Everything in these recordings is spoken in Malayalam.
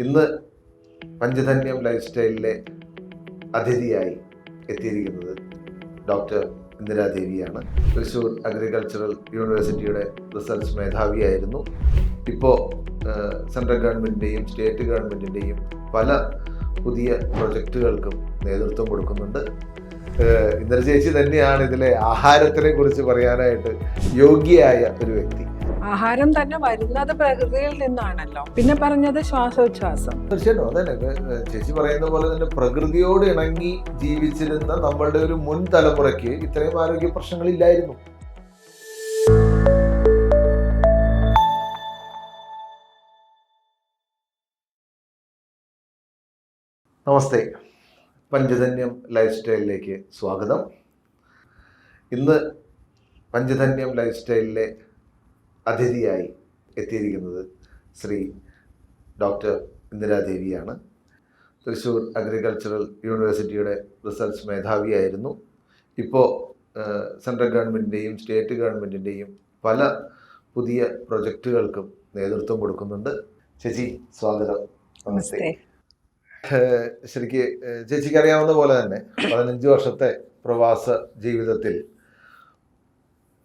ഇന്ന് പഞ്ചധന്യം ലൈഫ് സ്റ്റൈലിലെ അതിഥിയായി എത്തിയിരിക്കുന്നത് ഡോക്ടർ ഇന്ദിരാദേവിയാണ് തൃശ്ശൂർ അഗ്രികൾച്ചറൽ യൂണിവേഴ്സിറ്റിയുടെ റിസർച്ച് മേധാവിയായിരുന്നു. ഇപ്പോൾ സെൻട്രൽ ഗവൺമെന്റിന്റെയും സ്റ്റേറ്റ് ഗവൺമെന്റിന്റെയും പല പുതിയ പ്രൊജക്റ്റുകൾക്കും നേതൃത്വം കൊടുക്കുന്നുണ്ട്. ഇന്ദിര ചേച്ചി തന്നെയാണ് ഇതിലെ ആഹാരത്തിനെ കുറിച്ച് പറയാനായിട്ട് യോഗ്യയായ ഒരു വ്യക്തി. ആഹാരം തന്നെ വരുന്നത് പ്രകൃതിയിൽ നിന്നാണല്ലോ. പിന്നെ പറഞ്ഞത് ശ്വാസോച്ഛ്വാസം. തീർച്ചയായിട്ടും അതന്നെ. ചേച്ചി പറയുന്ന പോലെ തന്നെ പ്രകൃതിയോട് ഇണങ്ങി ജീവിച്ചിരുന്ന നമ്മളുടെ ഒരു മുൻ തലമുറയ്ക്ക് ഇത്രയും ആരോഗ്യ പ്രശ്നങ്ങൾ ഇല്ലായിരുന്നു. നമസ്തേ. പഞ്ചധന്യം ലൈഫ് സ്റ്റൈലിലേക്ക് സ്വാഗതം. ഇന്ന് പഞ്ചധന്യം ലൈഫ് സ്റ്റൈലിലെ അതിഥിയായി എത്തിയിരിക്കുന്നത് ശ്രീ ഡോക്ടർ ഇന്ദിരാദേവിയാണ്. തൃശ്ശൂർ അഗ്രികൾച്ചറൽ യൂണിവേഴ്സിറ്റിയുടെ റിസർച്ച് മേധാവിയായിരുന്നു. ഇപ്പോൾ സെൻട്രൽ ഗവൺമെന്റിന്റെയും സ്റ്റേറ്റ് ഗവൺമെന്റിന്റെയും പല പുതിയ പ്രൊജക്റ്റുകൾക്കും നേതൃത്വം കൊടുക്കുന്നുണ്ട്. ചേച്ചി സ്വാഗതം. നമസ്തേ. ശരിക്ക് ചേച്ചിക്ക് അറിയാവുന്ന പോലെ തന്നെ പതിനഞ്ച് വർഷത്തെ പ്രവാസ ജീവിതത്തിൽ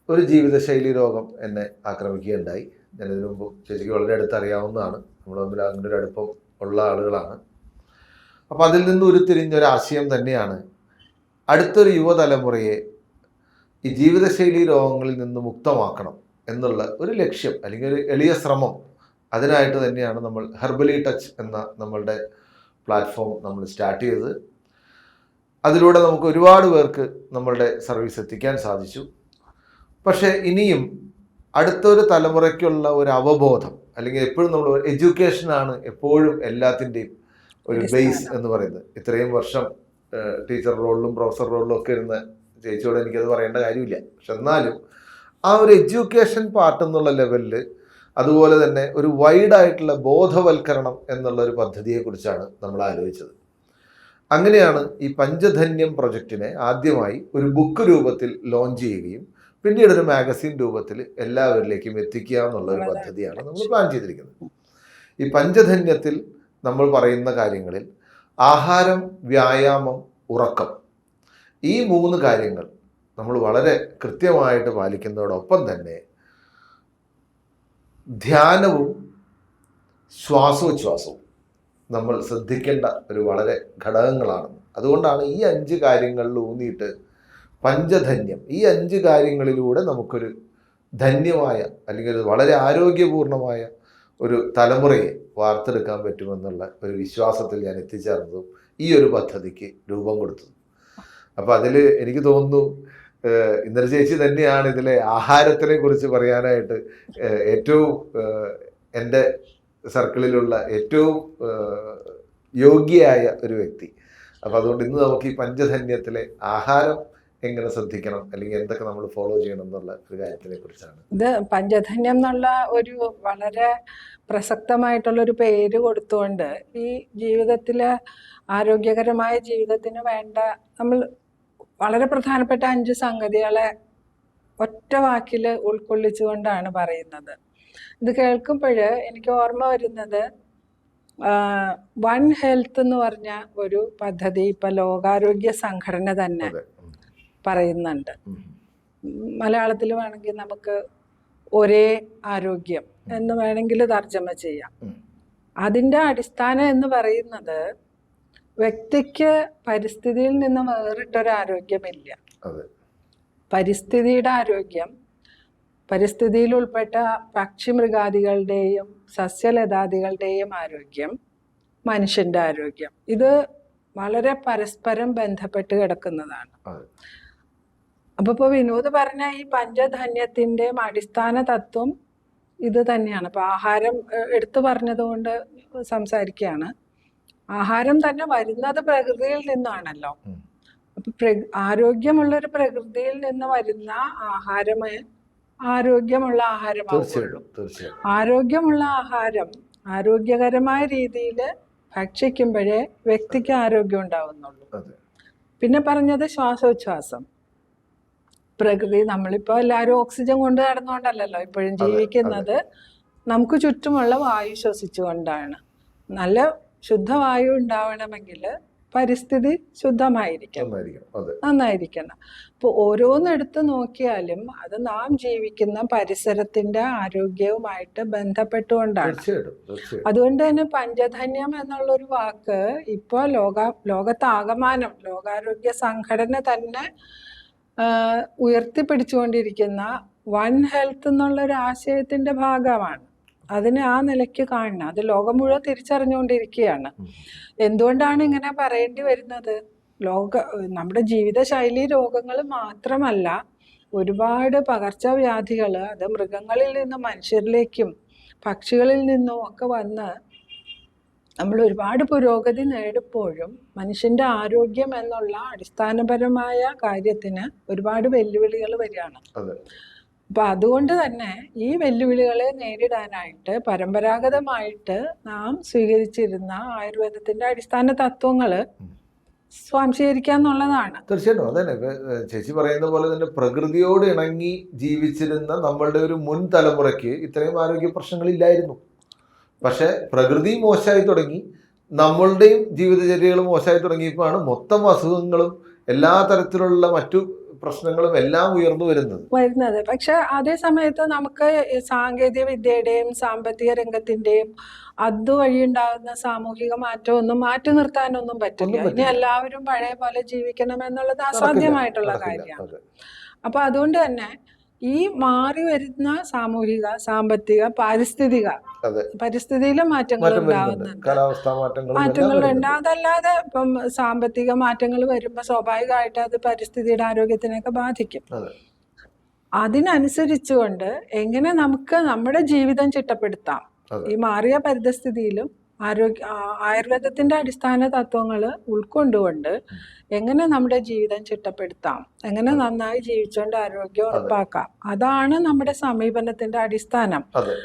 ഒരു ജീവിതശൈലി രോഗം എന്നെ ആക്രമിക്കുകയുണ്ടായി. ഞാൻ ഇതിനു മുമ്പ് ചേച്ചിക്ക് വളരെ അടുത്ത് അറിയാവുന്നതാണ് നമ്മൾ തമ്മിൽ അങ്ങനെ ഒരു അടുപ്പം ഉള്ള ആളുകളാണ്. അപ്പോൾ അതിൽ നിന്ന് ഉരുത്തിരിഞ്ഞൊരു ആശയം തന്നെയാണ് അടുത്തൊരു യുവതലമുറയെ ഈ ജീവിതശൈലി രോഗങ്ങളിൽ നിന്ന് മുക്തമാക്കണം എന്നുള്ള ഒരു ലക്ഷ്യം അല്ലെങ്കിൽ ഒരു എളിയ ശ്രമം അതിനായിട്ട് തന്നെയാണ് നമ്മൾ ഹെർബലി ടച്ച് എന്ന നമ്മളുടെ പ്ലാറ്റ്ഫോം നമ്മൾ സ്റ്റാർട്ട് ചെയ്തത്. അതിലൂടെ നമുക്ക് ഒരുപാട് പേർക്ക് നമ്മളുടെ സർവീസ് എത്തിക്കാൻ സാധിച്ചു. പക്ഷേ ഇനിയും അടുത്തൊരു തലമുറയ്ക്കുള്ള ഒരു അവബോധം അല്ലെങ്കിൽ എപ്പോഴും നമ്മൾ എഡ്യൂക്കേഷനാണ് എപ്പോഴും എല്ലാത്തിന്റെയും ഒരു ബേസ് എന്ന് പറയുന്നത്. ഇത്രയും വർഷം ടീച്ചർ റോളിലും പ്രൊഫസർ റോളിലും ഒക്കെ ഇരുന്ന ചേച്ചിയോട് എനിക്കത് പറയേണ്ട കാര്യമില്ല. പക്ഷെ എന്നാലും ആ ഒരു എഡ്യൂക്കേഷൻ പാർട്ട് എന്നുള്ള ലെവലിൽ അതുപോലെ തന്നെ ഒരു വൈഡായിട്ടുള്ള ബോധവൽക്കരണം എന്നുള്ള ഒരു പദ്ധതിയെക്കുറിച്ചാണ് നമ്മൾ ആലോചിച്ചത്. അങ്ങനെയാണ് ഈ പഞ്ചധന്യം പ്രൊജക്റ്റിനെ ആദ്യമായി ഒരു ബുക്ക് രൂപത്തിൽ ലോഞ്ച് ചെയ്യുകയും പിന്നീട് ഒരു മാഗസിൻ രൂപത്തിൽ എല്ലാവരിലേക്കും എത്തിക്കുക എന്നുള്ള ഒരു പദ്ധതിയാണ് നമ്മൾ പ്ലാൻ ചെയ്തിരിക്കുന്നത്. ഈ പഞ്ചധന്യത്തിൽ നമ്മൾ പറയുന്ന കാര്യങ്ങളിൽ ആഹാരം വ്യായാമം ഉറക്കം ഈ മൂന്ന് കാര്യങ്ങൾ നമ്മൾ വളരെ കൃത്യമായിട്ട് പാലിക്കുന്നതോടൊപ്പം തന്നെ ധ്യാനവും ശ്വാസോച്ഛ്വാസവും നമ്മൾ ശ്രദ്ധിക്കേണ്ട ഒരു വളരെ ഘടകങ്ങളാണ്. അതുകൊണ്ടാണ് ഈ അഞ്ച് കാര്യങ്ങളിൽ ഊന്നിയിട്ട് പഞ്ചധന്യം. ഈ അഞ്ച് കാര്യങ്ങളിലൂടെ നമുക്കൊരു ധന്യമായ അല്ലെങ്കിൽ വളരെ ആരോഗ്യപൂർണമായ ഒരു തലമുറയെ വാർത്തെടുക്കാൻ പറ്റുമെന്നുള്ള ഒരു വിശ്വാസത്തിൽ ഞാൻ എത്തിച്ചേർന്നതും ഈ ഒരു പദ്ധതിക്ക് രൂപം കൊടുത്തു അപ്പോൾ അതിൽ എനിക്ക് തോന്നുന്നു ഇന്ദ്ര ചേച്ചി തന്നെയാണ് ഇതിലെ ആഹാരത്തിനെ കുറിച്ച് പറയാനായിട്ട് ഏറ്റവും എന്റെ സർക്കിളിലുള്ള ഏറ്റവും യോഗ്യയായ ഒരു വ്യക്തി. അപ്പോൾ അതുകൊണ്ട് ഇന്ന് നമുക്ക് ഈ പഞ്ചധന്യത്തിലെ ആഹാരം എങ്ങനെ ശ്രദ്ധിക്കണം? അല്ലെങ്കിൽ എന്തൊക്കെ നമ്മൾ ഫോളോ ചെയ്യണം എന്നുള്ള ഒരു കാര്യത്തിനെ കുറിച്ചാണ്. ഇത് പഞ്ചധന്യം എന്നുള്ള ഒരു വളരെ പ്രസക്തമായിട്ടുള്ള ഒരു പേര് കൊടുത്തുകൊണ്ട് ഈ ജീവിതത്തിലെ ആരോഗ്യകരമായ ജീവിതത്തിന് വേണ്ട നമ്മൾ വളരെ പ്രധാനപ്പെട്ട അഞ്ച് സംഗതികളെ ഒറ്റ വാക്കിൽ ഉൾക്കൊള്ളിച്ചുകൊണ്ടാണ് പറയുന്നത്. ഇത് കേൾക്കുമ്പോൾ എനിക്ക് ഓർമ്മ വരുന്നത് വൺ ഹെൽത്ത് എന്ന് പറഞ്ഞ ഒരു പദ്ധതി ഇപ്പൊ ലോകാരോഗ്യ സംഘടന തന്നെ. പറയുന്നുണ്ട്. മലയാളത്തിൽ വേണമെങ്കിൽ നമുക്ക് ഒരേ ആരോഗ്യം എന്ന് വേണമെങ്കിൽ തർജമ ചെയ്യാം. അതിന്റെ അടിസ്ഥാനം എന്ന് പറയുന്നത് വ്യക്തിക്ക് പരിസ്ഥിതിയിൽ നിന്ന് വേറിട്ടൊരു ആരോഗ്യമില്ല. പരിസ്ഥിതിയുടെ ആരോഗ്യം പരിസ്ഥിതിയിൽ ഉൾപ്പെട്ട പക്ഷിമൃഗാദികളുടെയും സസ്യലതാദികളുടെയും ആരോഗ്യം മനുഷ്യന്റെ ആരോഗ്യം. ഇത് വളരെ പരസ്പരം ബന്ധപ്പെട്ട് കിടക്കുന്നതാണ്. അപ്പൊ ഇപ്പൊ വിനോദ് പറഞ്ഞ ഈ പഞ്ചധന്യത്തിന്റെ അടിസ്ഥാന തത്വം ഇത് തന്നെയാണ്. ഇപ്പൊ ആഹാരം എടുത്തു പറഞ്ഞതുകൊണ്ട് സംസാരിക്കുകയാണ് ആഹാരം തന്നെ വരുന്നത് പ്രകൃതിയിൽ നിന്നാണല്ലോ. അപ്പൊ ആരോഗ്യമുള്ള ഒരു പ്രകൃതിയിൽ നിന്ന് വരുന്ന ആഹാരമേ ആരോഗ്യമുള്ള ആഹാരമാവുള്ളൂ. തീർച്ചയായിട്ടും ആരോഗ്യമുള്ള ആഹാരം ആരോഗ്യകരമായ രീതിയിൽ ഭക്ഷിക്കുമ്പോഴേ വ്യക്തിക്ക് ആരോഗ്യം ഉണ്ടാവുന്നുള്ളൂ. പിന്നെ പറഞ്ഞത് ശ്വാസോച്ഛ്വാസം. പ്രകൃതി നമ്മളിപ്പോൾ എല്ലാവരും ഓക്സിജൻ കൊണ്ട് നടന്നുകൊണ്ടല്ലല്ലോ ഇപ്പോഴും ജീവിക്കുന്നത്. നമുക്ക് ചുറ്റുമുള്ള വായു ശ്വസിച്ചുകൊണ്ടാണ്. നല്ല ശുദ്ധവായു ഉണ്ടാവണമെങ്കിൽ പരിസ്ഥിതി ശുദ്ധമായിരിക്കണം. നന്നായിരിക്കണം. അപ്പോൾ ഓരോന്നെടുത്ത് നോക്കിയാലും അത് നാം ജീവിക്കുന്ന പരിസരത്തിന്റെ ആരോഗ്യവുമായിട്ട് ബന്ധപ്പെട്ടുകൊണ്ടാണ്. അതുകൊണ്ട് തന്നെ പഞ്ചധന്യം എന്നുള്ളൊരു വാക്ക് ഇപ്പോൾ ലോക ലോകത്താകമാനം ലോകാരോഗ്യ സംഘടന തന്നെ ഉയർത്തിപ്പിടിച്ചുകൊണ്ടിരിക്കുന്ന വൺ ഹെൽത്ത് എന്നുള്ള ഒരു ആശയത്തിന്റെ ഭാഗമാണ്. അതിനെ ആ നിലയ്ക്ക് കാണണം അത് ലോകം മുഴുവൻ തിരിച്ചറിഞ്ഞുകൊണ്ടിരിക്കുകയാണ്. എന്തുകൊണ്ടാണ് ഇങ്ങനെ പറയേണ്ടി വരുന്നത്? ലോക നമ്മുടെ ജീവിതശൈലി രോഗങ്ങൾ മാത്രമല്ല ഒരുപാട് പകർച്ചവ്യാധികൾ അത് മൃഗങ്ങളിൽ നിന്ന് മനുഷ്യരിലേക്കും പക്ഷികളിൽ നിന്നും ഒക്കെ വന്ന് നമ്മൾ ഒരുപാട് പുരോഗതി നേടുമ്പോഴും മനുഷ്യന്റെ ആരോഗ്യം എന്നുള്ള അടിസ്ഥാനപരമായ കാര്യത്തിന് ഒരുപാട് വെല്ലുവിളികൾ വരികയാണ്. അപ്പൊ അതുകൊണ്ട് തന്നെ ഈ വെല്ലുവിളികളെ നേരിടാനായിട്ട് പരമ്പരാഗതമായിട്ട് നാം സ്വീകരിച്ചിരുന്ന ആയുർവേദത്തിന്റെ അടിസ്ഥാന തത്വങ്ങൾ സ്വാംശീകരിക്കാന്നുള്ളതാണ്. സ്വാംശീകരിക്കുക എന്നുള്ളതാണ് തീർച്ചയായിട്ടും അതന്നെ ചേച്ചി പറയുന്ന പോലെ തന്നെ പ്രകൃതിയോട് ഇണങ്ങി ജീവിച്ചിരുന്ന നമ്മളുടെ ഒരു മുൻ തലമുറയ്ക്ക് ഇത്രയും ആരോഗ്യ പ്രശ്നങ്ങളില്ലായിരുന്നു. പക്ഷെ പ്രകൃതി മോശമായി തുടങ്ങി നമ്മളുടെയും ജീവിതചര്യകൾ മോശമായി തുടങ്ങിയപ്പോഴാണ് മൊത്തം അസുഖങ്ങളും എല്ലാ തരത്തിലുള്ള മറ്റു പ്രശ്നങ്ങളും എല്ലാം ഉയർന്നു വരുന്നത്. വരുന്നത്. പക്ഷെ അതേ സമയത്ത് നമുക്ക് സാങ്കേതിക വിദ്യയുടെയും സാമ്പത്തിക രംഗത്തിന്റെയും അതുവഴി ഉണ്ടാകുന്ന സാമൂഹിക മാറ്റം ഒന്നും മാറ്റി നിർത്താനൊന്നും പറ്റില്ല. ഇനി എല്ലാവരും പഴയ പോലെ ജീവിക്കണം എന്നുള്ളത് അസാധ്യമായിട്ടുള്ള. കാര്യമാണ്. അപ്പൊ അതുകൊണ്ട് തന്നെ ഈ മാറി വരുന്ന സാമൂഹിക സാമ്പത്തിക പാരിസ്ഥിതിക പരിസ്ഥിതിയിലെ മാറ്റങ്ങൾ ഉണ്ടാവുന്നുണ്ട്. മാറ്റങ്ങൾ ഉണ്ടാകാതല്ലാതെ ഉണ്ട്. അതല്ലാതെ ഇപ്പം സാമ്പത്തിക മാറ്റങ്ങൾ വരുമ്പോൾ സ്വാഭാവികമായിട്ട് അത് പരിസ്ഥിതിയുടെ ആരോഗ്യത്തിനൊക്കെ ബാധിക്കും. അതെ. അതിനനുസരിച്ചുകൊണ്ട് എങ്ങനെ നമുക്ക് നമ്മുടെ ജീവിതം ചിട്ടപ്പെടുത്താം? ഈ മാറിയ പരിതസ്ഥിതിയിലും ആരോഗ്യ ആയുർവേദത്തിന്റെ ആയുർവേദത്തിന്റെ അടിസ്ഥാന തത്വങ്ങൾ ഉൾക്കൊണ്ടുകൊണ്ട് എങ്ങനെ നമ്മുടെ ജീവിതം ചിട്ടപ്പെടുത്താം എങ്ങനെ നന്നായി ജീവിച്ചുകൊണ്ട് ആരോഗ്യം ഉറപ്പാക്കാം അതാണ് നമ്മുടെ സമീപനത്തിന്റെ അടിസ്ഥാനം. അതെ.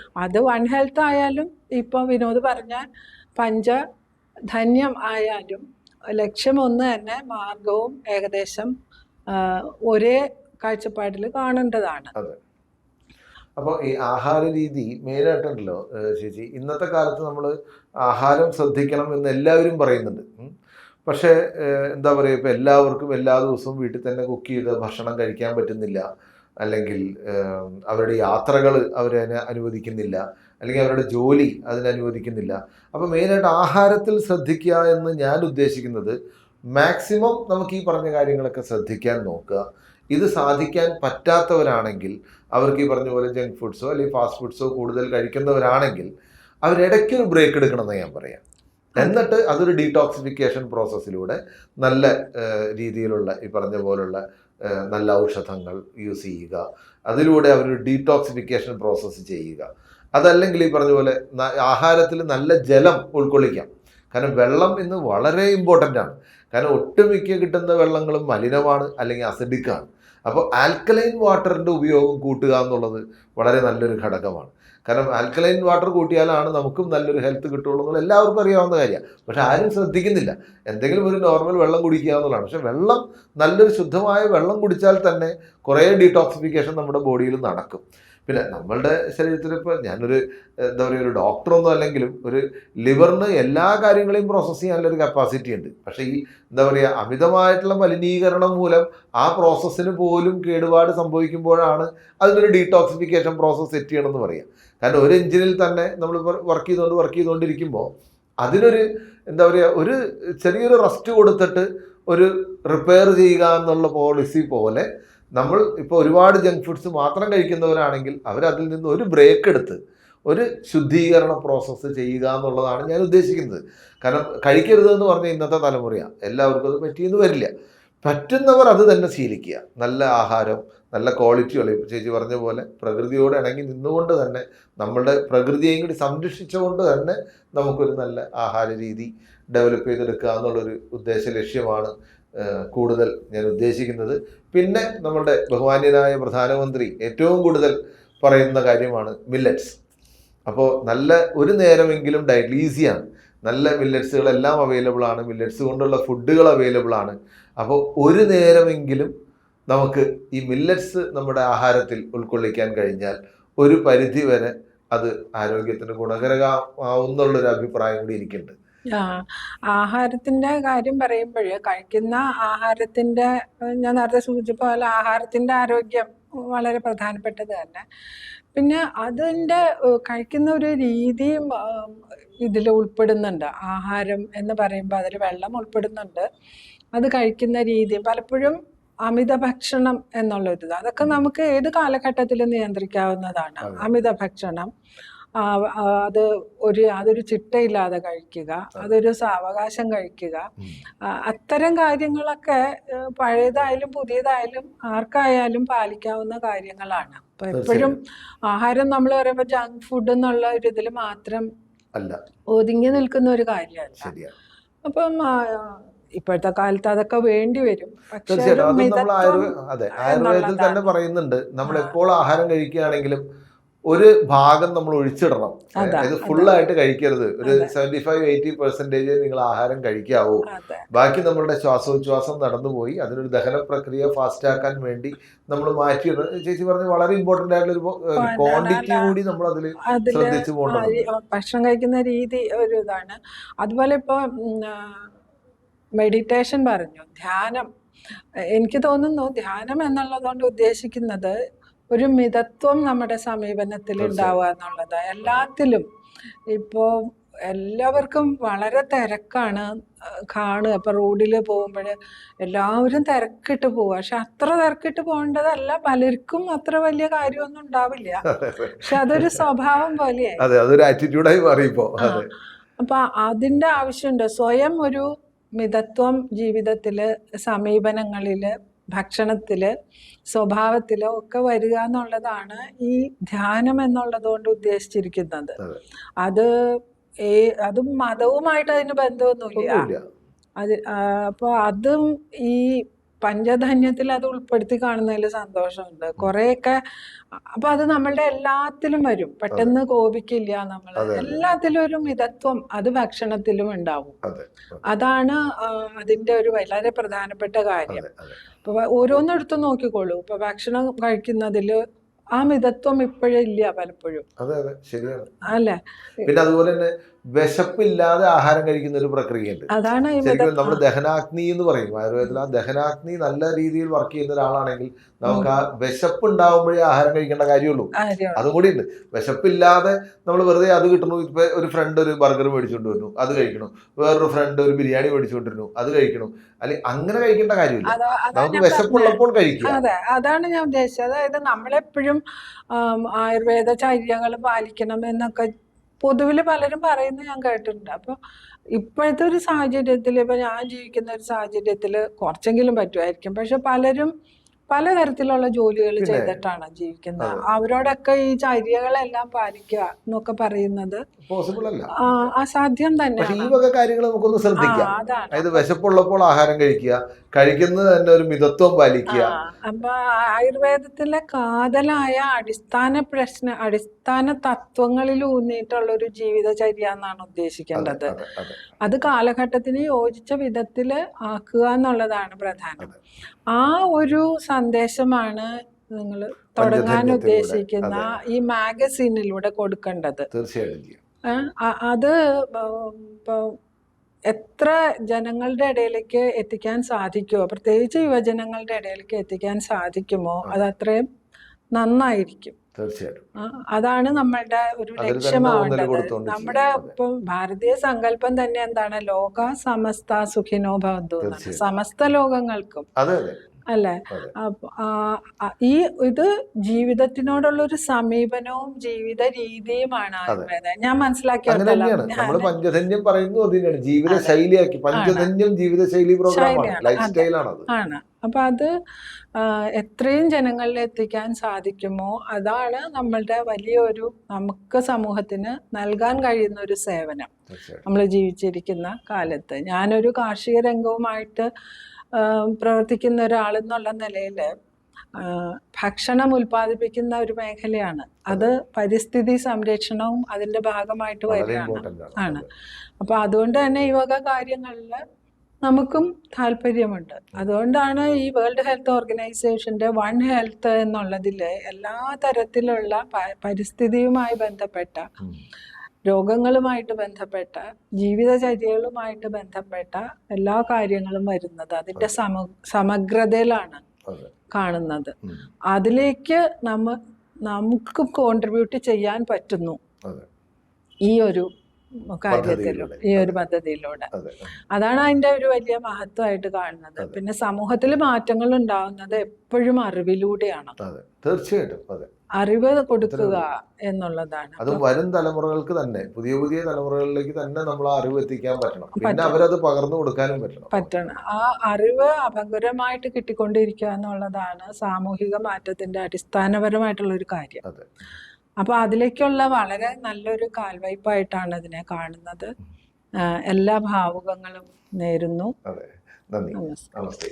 വൺ ഹെൽത്ത് ആയാലും ഇപ്പൊ വിനോദ് പറഞ്ഞ പഞ്ചധന്യം ആയാലും ലക്ഷ്യം ഒന്ന് തന്നെ മാർഗവും ഏകദേശം ഒരേ കാഴ്ചപ്പാടിൽ കാണേണ്ടതാണ്. അപ്പോൾ ഈ ആഹാര രീതി മെയിനായിട്ടുണ്ടല്ലോ ചേച്ചി. ഇന്നത്തെ കാലത്ത് നമ്മൾ ആഹാരം ശ്രദ്ധിക്കണം എന്ന് എല്ലാവരും പറയുന്നുണ്ട്. പക്ഷേ എന്താ പറയുക ഇപ്പോൾ എല്ലാവർക്കും എല്ലാ ദിവസവും വീട്ടിൽ തന്നെ കുക്ക് ചെയ്ത് ഭക്ഷണം കഴിക്കാൻ പറ്റുന്നില്ല. അല്ലെങ്കിൽ അവരുടെ യാത്രകൾ അവരതിനെ അനുവദിക്കുന്നില്ല. അല്ലെങ്കിൽ അവരുടെ ജോലി അതിനെ അനുവദിക്കുന്നില്ല. അപ്പോൾ മെയിനായിട്ട് ആഹാരത്തിൽ ശ്രദ്ധിക്കുക എന്ന് ഞാൻ ഉദ്ദേശിക്കുന്നത് മാക്സിമം നമുക്ക് ഈ പറഞ്ഞ കാര്യങ്ങളൊക്കെ ശ്രദ്ധിക്കാൻ നോക്കുക. ഇത് സാധിക്കാൻ പറ്റാത്തവരാണെങ്കിൽ അവർക്ക് ഈ പറഞ്ഞ പോലെ ജങ്ക് ഫുഡ്സോ അല്ലെങ്കിൽ ഫാസ്റ്റ് ഫുഡ്സോ കൂടുതൽ കഴിക്കുന്നവരാണെങ്കിൽ അവരിടയ്ക്ക് ഒരു ബ്രേക്ക് എടുക്കണമെന്ന് ഞാൻ പറയാം. എന്നിട്ട് അതൊരു ഡീടോക്സിഫിക്കേഷൻ പ്രോസസ്സിലൂടെ നല്ല രീതിയിലുള്ള ഈ പറഞ്ഞ പോലുള്ള നല്ല ഔഷധങ്ങൾ യൂസ് ചെയ്യുക. അതിലൂടെ അവർ ഡീടോക്സിഫിക്കേഷൻ പ്രോസസ്സ് ചെയ്യുക. അതല്ലെങ്കിൽ ഈ പറഞ്ഞ പോലെ ആഹാരത്തിൽ നല്ല ജലം ഉൾക്കൊള്ളിക്കാം. കാരണം വെള്ളം ഇന്ന് വളരെ ഇമ്പോർട്ടന്റ് ആണ്. കാരണം ഒട്ടുമിക്ക കിട്ടുന്ന വെള്ളങ്ങളും മലിനമാണ് അല്ലെങ്കിൽ അസിഡിക്കാണ് അപ്പോൾ ആൽക്കലൈൻ വാട്ടറിന്റെ ഉപയോഗം കൂട്ടുക എന്നുള്ളത് വളരെ നല്ലൊരു ഘടകമാണ്. കാരണം ആൽക്കലൈൻ വാട്ടർ കൂട്ടിയാലാണ് നമുക്കും നല്ലൊരു ഹെൽത്ത് കിട്ടുള്ളൂ എന്നുള്ള എല്ലാവർക്കും അറിയാവുന്ന കാര്യമാണ്. പക്ഷെ ആരും ശ്രദ്ധിക്കുന്നില്ല. എന്തെങ്കിലും ഒരു നോർമൽ വെള്ളം കുടിക്കുക എന്നുള്ളതാണ്. പക്ഷെ വെള്ളം നല്ലൊരു ശുദ്ധമായ വെള്ളം കുടിച്ചാൽ തന്നെ കുറേ ഡീടോക്സിഫിക്കേഷൻ നമ്മുടെ ബോഡിയിൽ നടക്കും. പിന്നെ നമ്മളുടെ ശരീരത്തിൽ ഇപ്പോൾ ഞാനൊരു എന്താ പറയുക ഒരു ഡോക്ടറൊന്നും അല്ലെങ്കിലും ഒരു ലിവറിന് എല്ലാ കാര്യങ്ങളെയും പ്രോസസ്സ് ചെയ്യാനുള്ളൊരു കപ്പാസിറ്റി ഉണ്ട്. പക്ഷേ ഈ എന്താ പറയുക അമിതമായിട്ടുള്ള മലിനീകരണം മൂലം ആ പ്രോസസ്സിന് പോലും കേടുപാട് സംഭവിക്കുമ്പോഴാണ് അതിനൊരു ഡീടോക്സിഫിക്കേഷൻ പ്രോസസ്സ് സെറ്റ് ചെയ്യണമെന്ന് പറയാം. കാരണം ഒരു എഞ്ചിനിൽ തന്നെ നമ്മൾ വർക്ക് ചെയ്തുകൊണ്ട് വർക്ക് ചെയ്തുകൊണ്ടിരിക്കുമ്പോൾ അതിനൊരു എന്താ പറയുക ഒരു ചെറിയൊരു റെസ്റ്റ് കൊടുത്തിട്ട് ഒരു റിപ്പയർ ചെയ്യുക എന്നുള്ള പോളിസി പോലെ നമ്മൾ ഇപ്പോൾ ഒരുപാട് ജങ്ക് ഫുഡ്സ് മാത്രം കഴിക്കുന്നവരാണെങ്കിൽ അവരതിൽ നിന്ന് ഒരു ബ്രേക്ക് എടുത്ത് ഒരു ശുദ്ധീകരണ പ്രോസസ്സ് ചെയ്യുക എന്നുള്ളതാണ് ഞാൻ ഉദ്ദേശിക്കുന്നത്. കാരണം കഴിക്കരുത് എന്ന് പറഞ്ഞ ഇന്നത്തെ തലമുറയാണ് എല്ലാവർക്കും അത് പറ്റിയെന്ന് വരില്ല. പറ്റുന്നവർ അത് തന്നെ ശീലിക്കുക. നല്ല ആഹാരം നല്ല ക്വാളിറ്റിയുള്ള ഇപ്പോൾ ചേച്ചി പറഞ്ഞ പോലെ പ്രകൃതിയോട് ഇണങ്ങി നിന്നുകൊണ്ട് തന്നെ നമ്മളുടെ പ്രകൃതിയെയും കൂടി സംരക്ഷിച്ചുകൊണ്ട് തന്നെ നമുക്കൊരു നല്ല ആഹാര രീതി ഡെവലപ്പ് ചെയ്തെടുക്കുക എന്നുള്ളൊരു ഉദ്ദേശ ലക്ഷ്യമാണ് കൂടുതൽ ഞാൻ ഉദ്ദേശിക്കുന്നത്. പിന്നെ നമ്മളുടെ ബഹുമാന്യനായ പ്രധാനമന്ത്രി ഏറ്റവും കൂടുതൽ പറയുന്ന കാര്യമാണ് മില്ലറ്റ്സ് അപ്പോൾ നല്ല ഒരു നേരമെങ്കിലും ഡയറ്റ് ഈസിയാണ് നല്ല മില്ലറ്റ്സുകളെല്ലാം അവൈലബിൾ ആണ്. മില്ലറ്റ്സ് കൊണ്ടുള്ള ഫുഡുകൾ അവൈലബിൾ ആണ്. അപ്പോൾ ഒരു നേരമെങ്കിലും നമുക്ക് ഈ മില്ലറ്റ്സ് നമ്മുടെ ആഹാരത്തിൽ ഉൾക്കൊള്ളിക്കാൻ കഴിഞ്ഞാൽ ഒരു പരിധി വരെ അത് ആരോഗ്യത്തിന് ഗുണകരമാവുന്നുള്ളൊരു അഭിപ്രായം കൂടി എനിക്കുണ്ട് ആ ആഹാരത്തിന്റെ കാര്യം പറയുമ്പോൾ കഴിക്കുന്ന ആഹാരത്തിന്റെ ഏഹ് ഞാൻ നേരത്തെ സൂചിപ്പിച്ച പോലെ ആഹാരത്തിന്റെ ആരോഗ്യം വളരെ പ്രധാനപ്പെട്ടത് തന്നെ. പിന്നെ അതിന്റെ ഏഹ് കഴിക്കുന്ന ഒരു രീതിയും ഇതിൽ ഉൾപ്പെടുന്നുണ്ട്. ആഹാരം എന്ന് പറയുമ്പോൾ അതിൽ വെള്ളം ഉൾപ്പെടുന്നുണ്ട്. അത് കഴിക്കുന്ന രീതി പലപ്പോഴും അമിത ഭക്ഷണം എന്നുള്ളൊരു ഇത് അതൊക്കെ നമുക്ക് ഏത് കാലഘട്ടത്തിലും നിയന്ത്രിക്കാവുന്നതാണ്. അതെ. അമിത ഭക്ഷണം. അത് ഒരു അതൊരു ചിട്ടയില്ലാതെ കഴിക്കുക അതൊരു സാവകാശം കഴിക്കുക. അത്തരം കാര്യങ്ങളൊക്കെ പഴയതായാലും പുതിയതായാലും ആർക്കായാലും പാലിക്കാവുന്ന കാര്യങ്ങളാണ്. അപ്പൊ എപ്പോഴും ആഹാരം നമ്മൾ പറയുമ്പോൾ ജങ്ക് ഫുഡ് എന്നുള്ള ഒരു ഇതിൽ മാത്രം ഒതുങ്ങി നിൽക്കുന്ന ഒരു കാര്യമല്ല. അപ്പം ഇപ്പോഴത്തെ കാലത്ത് അതൊക്കെ വേണ്ടി വരും. പക്ഷേ തീർച്ചയായിട്ടും. അത് നമ്മൾ മിതത്വം അതെ ആയുർവേദത്തിൽ തന്നെ പറയുന്നുണ്ട്. നമ്മൾ. എപ്പോൾ ആഹാരം കഴിക്കുകയാണെങ്കിലും ഒരു ഭാഗം നമ്മൾ ഒഴിച്ചിടണം. അതായത് അതാ. ഫുള്ളായിട്ട് കഴിക്കരുത്. ഒരു. സെവന്റി ഫൈവ് എയ്റ്റി പെർസെന്റേജ് നിങ്ങൾ ആഹാരം കഴിക്കാവൂ. ബാക്കി നമ്മളുടെ ശ്വാസോച്ഛ്വാസം നടന്നുപോയി. അതിനൊരു ദഹന പ്രക്രിയ ഫാസ്റ്റ് ആക്കാൻ വേണ്ടി നമ്മൾ മാറ്റി ചേച്ചി പറഞ്ഞ വളരെ ഇമ്പോർട്ടന്റ് ആയിട്ടുള്ള ഒരു ക്വാണ്ടിറ്റി കൂടി നമ്മൾ അതിൽ ശ്രദ്ധിച്ചു പോകണം ഭക്ഷണം കഴിക്കുന്ന രീതി ഒരു ഇതാണ്. അതുപോലെ ഇപ്പോൾ മെഡിറ്റേഷൻ പറഞ്ഞു. ധ്യാനം. എനിക്ക് തോന്നുന്നു ധ്യാനം എന്നുള്ളതുകൊണ്ട് ഉദ്ദേശിക്കുന്നത് ഒരു മിതത്വം നമ്മുടെ സമീപനത്തിൽ ഉണ്ടാവുക എന്നുള്ളത്. എല്ലാത്തിലും ഇപ്പോൾ എല്ലാവർക്കും വളരെ തിരക്കാണ് കാണുക. ഇപ്പം റോഡിൽ പോകുമ്പോൾ എല്ലാവരും തിരക്കിട്ട് പോവുക. പക്ഷെ അത്ര തിരക്കിട്ട് പോകേണ്ടതല്ല. പലർക്കും അത്ര വലിയ കാര്യമൊന്നും ഉണ്ടാവില്ല. പക്ഷെ അതൊരു സ്വഭാവം പോലെയായി. അതെ അതൊരു ആറ്റിറ്റ്യൂഡായി മാറിയപ്പോ അപ്പൊ അതിന്റെ ആവശ്യമുണ്ട്. സ്വയം ഒരു മിതത്വം ജീവിതത്തിൽ സമീപനങ്ങളിൽ ഭക്ഷണത്തിൽ സ്വഭാവത്തിലോ ഒക്കെ വരിക എന്നുള്ളതാണ് ഈ ധ്യാനം എന്നുള്ളത് കൊണ്ട് ഉദ്ദേശിച്ചിരിക്കുന്നത്. അത്. ഏ അതും മതവുമായിട്ട് അതിന് ബന്ധമൊന്നുമില്ല. അത് ആ, അപ്പൊ അതും ഈ പഞ്ചധന്യത്തിൽ അത് ഉൾപ്പെടുത്തി കാണുന്നതിൽ സന്തോഷമുണ്ട്. കുറെയൊക്കെ അപ്പൊ അത് നമ്മളുടെ എല്ലാത്തിലും വരും. പെട്ടെന്ന് കോപിക്കില്ല നമ്മൾ. എല്ലാത്തിലും ഒരു മിതത്വം അത് ഭക്ഷണത്തിലും ഉണ്ടാവും. അതെ അതാണ് അതിന്റെ ഒരു വളരെ പ്രധാനപ്പെട്ട കാര്യം. അപ്പൊ അതെ. ഇപ്പൊ ഓരോന്നും നോക്കിക്കോളൂ. ഇപ്പൊ ഭക്ഷണം കഴിക്കുന്നതിൽ ആ മിതത്വം ഇപ്പോഴേ ഇല്ല പലപ്പോഴും. അതെ അതെ. ശരിയാണ്. അല്ലെ? പിന്നെ അതുപോലെ തന്നെ വിശപ്പില്ലാതെ ആഹാരം കഴിക്കുന്ന ഒരു പ്രക്രിയയുണ്ട്. ശരിക്കും നമ്മൾ ദഹനാഗ്നി എന്ന് പറയും. ആയുർവേദത്തിൽ ആ ദഹനാഗ്നി നല്ല രീതിയിൽ വർക്ക് ചെയ്യുന്ന ഒരാളാണെങ്കിൽ നമുക്ക് ആ വിശപ്പ് ഉണ്ടാവുമ്പോഴേ ആഹാരം കഴിക്കേണ്ട കാര്യമുള്ളൂ. അതും കൂടി ഉണ്ട്. വിശപ്പില്ലാതെ നമ്മൾ വെറുതെ അത് കിട്ടണു ഇപ്പൊ ഒരു ഫ്രണ്ട് ഒരു ബർഗർ മേടിച്ചുകൊണ്ട് വരുന്നു അത് കഴിക്കണം. വേറൊരു ഫ്രണ്ട് ഒരു ബിരിയാണി മേടിച്ചുകൊണ്ടിരുന്നു അത് കഴിക്കണം. അല്ലെങ്കിൽ അങ്ങനെ കഴിക്കേണ്ട കാര്യമില്ല. നമുക്ക് വിശപ്പുള്ളപ്പോൾ കഴിക്കുക. അതെ അതാണ് ഞാൻ ഉദ്ദേശിച്ചത്. അതായത് നമ്മളെപ്പോഴും ആയുർവേദ ചര്യകൾ പാലിക്കണം എന്നൊക്കെ പൊതുവിൽ പലരും പറയുന്നത് ഞാൻ കേട്ടിട്ടുണ്ട്. അപ്പൊ ഇപ്പോഴത്തെ ഒരു സാഹചര്യത്തിൽ ഇപ്പൊ ഞാൻ ജീവിക്കുന്ന ഒരു സാഹചര്യത്തിൽ കുറച്ചെങ്കിലും പറ്റുമായിരിക്കും. പക്ഷെ പലരും പലതരത്തിലുള്ള ജോലികൾ ചെയ്തിട്ടാണ് ജീവിക്കുന്നത്. അവരോടൊക്കെ ഈ ചര്യകളെല്ലാം പാലിക്കുക എന്നൊക്കെ പറയുന്നത് അസാധ്യം തന്നെ ഈ വക കാര്യങ്ങൾ നമുക്കൊന്ന് ശ്രദ്ധിക്കാം. അതായത് വിശപ്പുള്ളപ്പോൾ ആഹാരം കഴിക്കുക കഴിക്കുന്നത് തന്നെ ഒരു മിതത്വം പാലിക്കുക. അപ്പൊ ആയുർവേദത്തിലെ കാതലായ അടിസ്ഥാന പ്രശ്ന അടിസ്ഥാന തത്വങ്ങളിൽ ഊന്നിയിട്ടുള്ള ഒരു ജീവിതചര്യ എന്നാണ് ഉദ്ദേശിക്കേണ്ടത്. അതെ കാലഘട്ടത്തിന് യോജിച്ച വിധത്തിൽ ആക്കുക എന്നുള്ളതാണ് പ്രധാനം. ആ ഒരു സന്ദേശമാണ് നിങ്ങൾ തുടങ്ങാൻ ഉദ്ദേശിക്കുന്ന ഈ മാഗസീനിലൂടെ കൊടുക്കേണ്ടത്. തീർച്ചയായിട്ടും. അത് എത്ര ജനങ്ങളുടെ ഇടയിലേക്ക് എത്തിക്കാൻ സാധിക്കുമോ പ്രത്യേകിച്ച് യുവജനങ്ങളുടെ ഇടയിലേക്ക് എത്തിക്കാൻ സാധിക്കുമോ? അത് അത്രയും നന്നായിരിക്കും. തീർച്ചയായിട്ടും. അതാണ് നമ്മളുടെ ഒരു ലക്ഷ്യമാവേണ്ടത്. നമ്മുടെ. ഇപ്പം ഭാരതീയ സങ്കല്പം തന്നെ എന്താണ്? ലോക സമസ്ത സുഖിനോ ഭവന്തു സമസ്ത ലോകങ്ങൾക്കും അല്ലെ? ഈ ഇത് ജീവിതത്തിനോടുള്ള ഒരു സമീപനവും ജീവിത രീതിയുമാണ് ആയുർവേദം ഞാൻ മനസ്സിലാക്കിയാണ് നമ്മൾ ഞാൻ- പഞ്ചധന്യം പറയുന്നത് അത് തന്നെയാണ് ജീവിത ശൈലിയാക്കി. പഞ്ചധന്യം ജീവിത ശൈലി പ്രോഗ്രാമാണ് ലൈഫ് സ്റ്റൈലാണ് ആണ്. അപ്പൊ അത് എത്രയും ജനങ്ങളിൽ എത്തിക്കാൻ സാധിക്കുമോ അതാണ് നമ്മളുടെ വലിയൊരു നമുക്ക് സമൂഹത്തിന് നൽകാൻ കഴിയുന്ന ഒരു സേവനം നമ്മൾ ജീവിച്ചിരിക്കുന്ന കാലത്ത്. ഞാനൊരു കാർഷിക രംഗവുമായിട്ട് ആ, ഒരാൾ എന്നുള്ള നിലയിൽ ഭക്ഷണം ഉൽപ്പാദിപ്പിക്കുന്ന ഒരു മേഖലയാണ്. അത് പരിസ്ഥിതി സംരക്ഷണവും അതിന്റെ ഭാഗമായിട്ട് വരികയാണ്. ആണ്. അപ്പോൾ അപ്പൊ അതുകൊണ്ട് തന്നെ ഈ വക കാര്യങ്ങളിൽ നമുക്കും താല്പര്യമുണ്ട്. അതുകൊണ്ടാണ് ഈ വേൾഡ് ഹെൽത്ത് ഓർഗനൈസേഷന്റെ വൺ ഹെൽത്ത് എന്നുള്ളതിൽ എല്ലാ തരത്തിലുള്ള പരിസ്ഥിതിയുമായി ബന്ധപ്പെട്ട. രോഗങ്ങളുമായിട്ട് ബന്ധപ്പെട്ട ജീവിതചര്യകളുമായിട്ട് ബന്ധപ്പെട്ട എല്ലാ കാര്യങ്ങളും വരുന്നത് അതിന്റെ സമ സമഗ്രതയിലാണ് കാണുന്നത്. അതിലേക്ക് നമ്മ നമുക്ക് കോൺട്രിബ്യൂട്ട് ചെയ്യാൻ പറ്റുന്നു. ഈ ഒരു കാര്യത്തിലൂടെ ഈ ഒരു പദ്ധതിയിലൂടെ. അതാണ് അതിന്റെ ഒരു വലിയ മഹത്വമായിട്ട് കാണുന്നത്. പിന്നെ സമൂഹത്തിൽ മാറ്റങ്ങൾ ഉണ്ടാവുന്നത് എപ്പോഴും അറിവിലൂടെയാണ്. തീർച്ചയായിട്ടും. അറിവ് കൊടുക്കുക എന്നുള്ളതാണ്. അത് വരും തലമുറകൾക്ക് തന്നെ. പുതിയ പുതിയ തലമുറകളിലേക്ക് തന്നെ നമ്മൾ ആ അറിവ് എത്തിക്കാൻ പറ്റണം. പിന്നെ. അവരത് പകർന്നു കൊടുക്കാനും പറ്റണം. പറ്റണം. ആ അറിവ് അപകരമായിട്ട് കിട്ടിക്കൊണ്ടിരിക്കുക എന്നുള്ളതാണ് സാമൂഹിക മാറ്റത്തിന്റെ അടിസ്ഥാനപരമായിട്ടുള്ള ഒരു കാര്യം അപ്പൊ അതിലേക്കുള്ള വളരെ നല്ലൊരു കാൽവയ്പായിട്ടാണ് അതിനെ കാണുന്നത്. എല്ലാ ഭാവുകങ്ങളും നേരുന്നു. നന്ദി. നമസ്കാരം. നമസ്തേ.